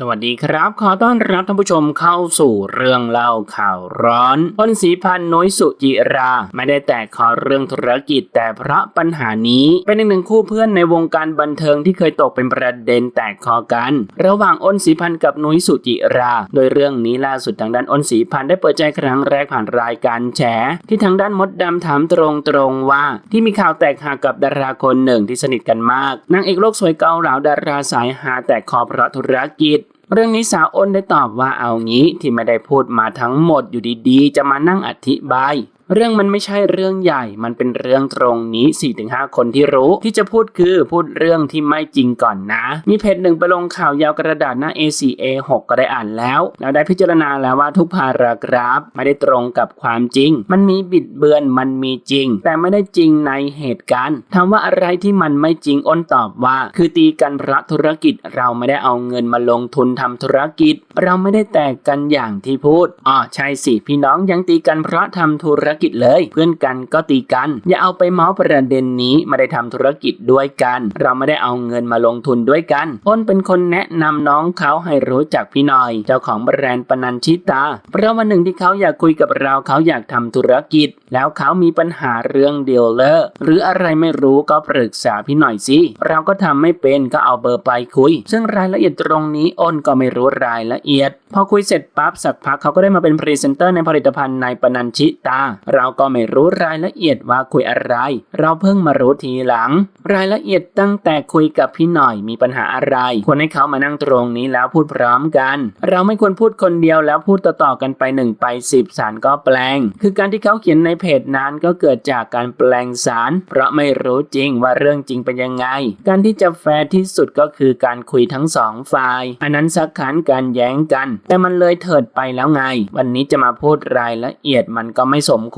สวัสดีครับ ขอต้อนรับท่านผู้ชมเข้าสู่เรื่องเล่าข่าวร้อนพลศรีพันน้อยสุจิรา ไม่ได้แต่ขอเรื่องธุรกิจแต่เพราะปัญหานี้เป็นอีกหนึ่งคู่เพื่อนในวงการบันเทิงที่เคยตกเป็นประเด็นแตกคอกัน ระหว่างอ้นศรีพันกับนุ้ยสุจิรา โดยเรื่องนี้ล่าสุดทางด้านอ้นศรีพันได้เปิดใจครั้งแรกผ่านรายการแฉ ที่ทางด้านมดดำถามตรงๆว่า ที่มีข่าวแตกหักกับดาราคนหนึ่งที่สนิทกันมากนางเอกโลกสวยเกาเหลาดาราสายหาแตกคอเพราะธุรกิจ เรื่องนี้สาวอ้นได้ตอบว่าเอางี้ที่ไม่ได้พูดมาทั้งหมดอยู่ดีๆ จะมานั่งอธิบาย เรื่องมันไม่ใช่เรื่องใหญ่ มันเป็นเรื่องตรงนี้ 4-5 คนที่รู้ที่จะพูดคือพูดเรื่องที่ไม่จริงก่อนนะ มีเพจหนึ่งไปลงข่าวยาวกระดาษหน้า A4 A6 ก็ได้อ่านแล้ว แล้วได้พิจารณาแล้วว่าทุกพารากราฟไม่ได้ตรงกับความจริง มันมีบิดเบือนมันมีจริง แต่ไม่ได้จริงในเหตุการณ์ถามว่าอะไรที่มันไม่จริงอ้นตอบว่า คือตีกันเพราะธุรกิจเราไม่ได้เอาเงินมาลงทุนทำธุรกิจ เราไม่ได้แตกกันอย่างที่พูดอ๋อใช่สิพี่น้องยังตีกันเพราะทำธุรกิจเลย เพื่อนกันก็ตีกัน อย่าเอาไปเมาส์ประเด็นนี้ไม่ได้ทำธุรกิจด้วยกัน เราไม่ได้เอาเงินมาลงทุนด้วยกันอ้นเป็นคนแนะนำน้องเขาให้รู้จักพี่หน่อย เจ้าของแบรนด์ปนัญชิตา เพราะวันหนึ่งที่เขาอยากคุยกับเราเขาอยากทำธุรกิจ แล้วเขามีปัญหาเรื่องเดีลเลอร์หรืออะไรไม่รู้ก็ปรึกษาพี่หน่อยสิเราก็ทำไม่เป็นก็เอาเบอร์ไปคุย ซึ่งรายละเอียดตรงนี้อ้นก็ไม่รู้รายละเอียด พอคุยเสร็จปั๊บสักพักเขาก็ได้มาเป็นพรีเซนเตอร์ในผลิตภัณฑ์ในปนัญชิตาเราก็ไม่รู้รายละเอียดว่าคุยอะไร เราเพิ่งมารู้ทีหลัง รายละเอียดตั้งแต่คุยกับพี่หน่อยมีปัญหาอะไร ควรให้เขามานั่งตรงนี้แล้วพูดพร้อมกัน เราไม่ควรพูดคนเดียวแล้วพูดต่อๆกันไปหนึ่งไปสิบสารก็แปลง คือการที่เขาเขียนในเพจนั้นก็เกิดจากการแปลงสาร เพราะไม่รู้จริงว่าเรื่องจริงเป็นยังไง การที่จะแฟร์ที่สุดก็คือการคุยทั้งสองฝ่าย อันนั้นสักขันการแย้งกัน แต่มันเลยเถิดไปแล้วไง วันนี้จะมาพูดรายละเอียดมันก็ไม่สมควร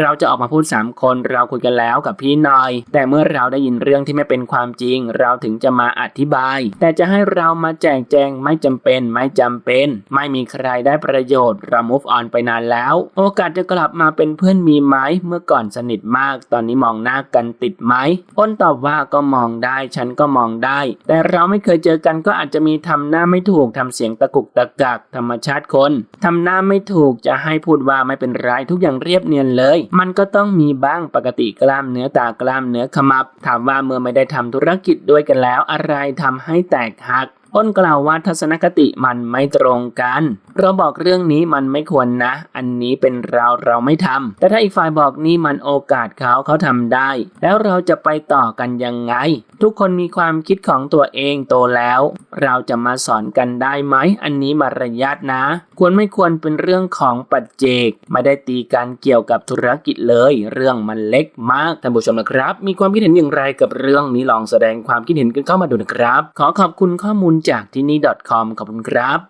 เราจะออกมาพูด 3 คนเราคุยกันแล้วกับพี่หน่อย แต่เมื่อเราได้ยินเรื่องที่ไม่เป็นความจริง เราถึงจะมาอธิบาย แต่จะให้เรามาแจกแจงไม่จำเป็นไม่จำเป็น ไม่มีใครได้ประโยชน์เรา move on ไปนานแล้ว โอกาสจะกลับมาเป็นเพื่อนมีไหมเมื่อก่อนสนิทมาก ตอนนี้มองหน้ากันติดไหมอ้นตอบว่าก็มองได้ฉันก็มองได้ แต่เราไม่เคยเจอกันก็อาจจะมีทำหน้าไม่ถูกทำเสียงตะกุกตะกักธรรมชาติคนทำหน้าไม่ถูกจะให้พูดว่าไม่เป็นไรทุกอย่างเรียบเนียนเลย มันก็ต้องมีบ้างปกติกล้ามเนื้อตากล้ามเนื้อขมับ ถามว่าเมื่อไม่ได้ทำธุรกิจด้วยกันแล้ว อะไรทำให้แตกหัก อ้นกล่าวว่าทัศนคติมันไม่ตรงกัน เราบอกเรื่องนี้มันไม่ควรนะ อันนี้เป็นเราเราไม่ทำแต่ถ้าอีกฝ่ายบอกนี่มันโอกาสเขาเขาทำได้ แล้วเราจะไปต่อกันยังไง ทุกคนมีความคิดของตัวเองโตแล้ว เราจะมาสอนกันได้ไหม อันนี้มารยาทนะ ควรไม่ควรเป็นเรื่องของปัจเจก ไม่ได้ตีกันเกี่ยวกับธุรกิจเลย เรื่องมันเล็กมากท่านผู้ชมนะครับ มีความคิดเห็นอย่างไรกับเรื่องนี้ลองแสดงความคิดเห็นกันเข้ามาดูนะครับ ขอขอบคุณข้อมูลจากที่นี่ .com ขอบคุณครับ